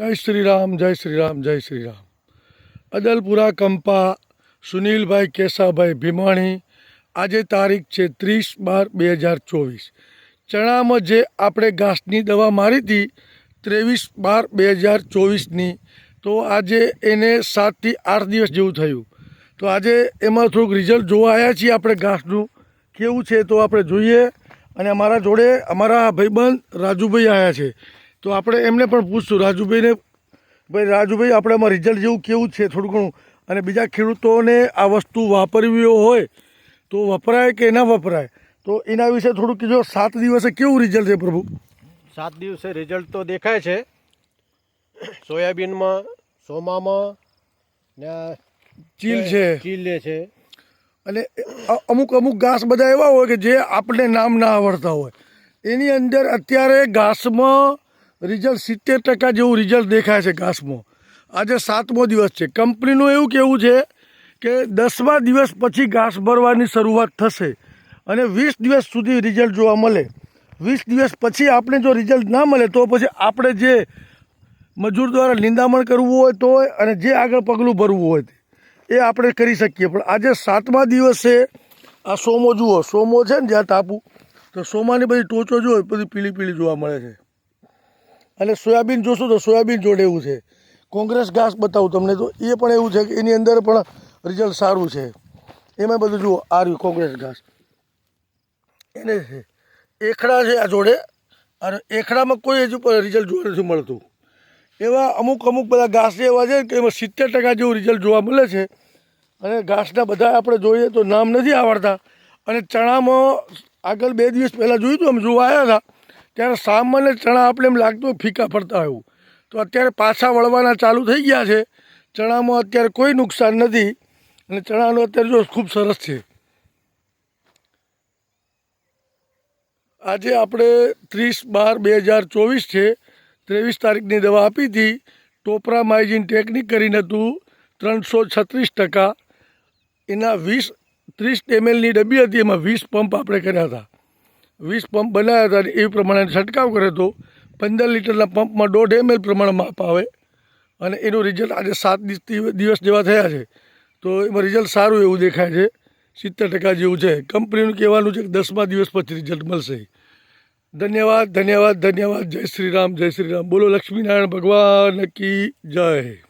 જય શ્રી રામ જય શ્રી રામ જય શ્રી રામ અદલપુરા કંપા સુનિલભાઈ કેસાભાઈ ભીમાણી, આજે તારીખ છે ત્રીસ બાર બે હજાર ચોવીસ. ચણામાં જે આપણે ઘાસની દવા મારી હતી, ત્રેવીસ બાર બે હજાર ચોવીસની, તો આજે એને સાતથી આઠ દિવસ જેવું થયું. તો આજે એમાં થોડુંક રિઝલ્ટ જોવા આવ્યા છીએ આપણે ઘાસનું. કેવું છે તો આપણે જોઈએ. અને અમારા જોડે અમારા ભાઈબંધ રાજુભાઈ આવ્યા છે. તો આપણે એમને પણ પૂછશું. રાજુભાઈને ભાઈ રાજુભાઈ આપણે આમાં રિઝલ્ટ જેવું કેવું છે? થોડું ઘણું. અને બીજા ખેડૂતોને આ વસ્તુ વાપરવી હોય તો વપરાય કે ના વપરાય? તો એના વિશે થોડું કીધું સાત દિવસે કેવું રિઝલ્ટ છે પ્રભુ? સાત દિવસે રિઝલ્ટ તો દેખાય છે. સોયાબીનમાં સોમામાં ને ચીલ છે. ચીલે છે. અને અમુક અમુક ઘાસ બધા એવા હોય કે જે આપણે નામ ના આવડતા હોય. એની અંદર અત્યારે ઘાસમાં રિઝલ્ટ સિત્તેર ટકા જેવું રિઝલ્ટ દેખાય છે ઘાસમાં. આજે સાતમો દિવસ છે. કંપનીનું એવું કહેવું છે કે દસમા દિવસ પછી ઘાસ ભરવાની શરૂઆત થશે અને વીસ દિવસ સુધી રિઝલ્ટ જોવા મળે. વીસ દિવસ પછી આપણે જો રિઝલ્ટ ના મળે તો પછી આપણે જે મજૂર દ્વારા નિંદામણ કરવું હોય તો અને જે આગળ પગલું ભરવું હોય તે. એ આપણે કરી શકીએ. પણ આજે સાતમા દિવસે આ સોમો જુઓ. સોમો છે ને જ્યાં ટાપુ તો સોમાની બધી ટોચો જુઓ બધી પીળી પીળી જોવા મળે છે. અને સોયાબીન જોશો તો સોયાબીન જોડે એવું છે. કોંગ્રેસ ઘાસ બતાવું તમને તો એ પણ એવું છે કે એની અંદર પણ રિઝલ્ટ સારું છે. એમાં બધું જુઓ, આ રહ્યું કોંગ્રેસ ઘાસ. એને છે એખડા છે આ જોડે, અને એખડામાં કોઈ હજુ પણ રિઝલ્ટ જોવા નથી મળતું. એવા અમુક અમુક બધા ઘાસ એવા છે કે એમાં સિત્તેર ટકા જેવું રિઝલ્ટ જોવા મળે છે. અને ઘાસના બધા આપણે જોઈએ તો નામ નથી આવડતા. અને ચણામાં આગળ બે દિવસ પહેલાં જોયું હતું, અમે જોવા આવ્યા હતા. ત્યારે સામાન્ય ચણા આપણે એમ લાગતું ફીકા ફરતા હોય તો અત્યારે પાછા વળવાના ચાલુ થઈ ગયા છે. ચણામાં અત્યારે કોઈ નુકસાન નથી. અને ચણાનો અત્યારે જો ખૂબ સરસ છે. આજે આપણે ત્રીસ બાર બે હજાર ચોવીસ છે. ત્રેવીસ તારીખની દવા આપી હતી. ટોપરા માઇજીન ટેકનિક કરીને હતું ત્રણસો છત્રીસ ટકા. એના વીસ, ત્રીસ એમએલની ડબ્બી હતી. એમાં વીસ પંપ આપણે કર્યા હતા. વીસ પંપ બનાવ્યા હતા એ પ્રમાણે છંટકાવ કર્યો હતો. પંદર લીટરના પંપમાં દોઢ એમએલ પ્રમાણે માપ આવે અને એનું રિઝલ્ટ આજે સાત દિવસ દિવસ જેવા થયા છે. તો એમાં રિઝલ્ટ સારું એવું દેખાય છે. સિત્તેર ટકા જેવું છે. કંપનીનું કહેવાનું છે કે દસમા દિવસ પછી રિઝલ્ટ મળશે. ધન્યવાદ ધન્યવાદ ધન્યવાદ. જય શ્રી રામ, જય શ્રી રામ. બોલો લક્ષ્મીનારાયણ ભગવાન કી જય.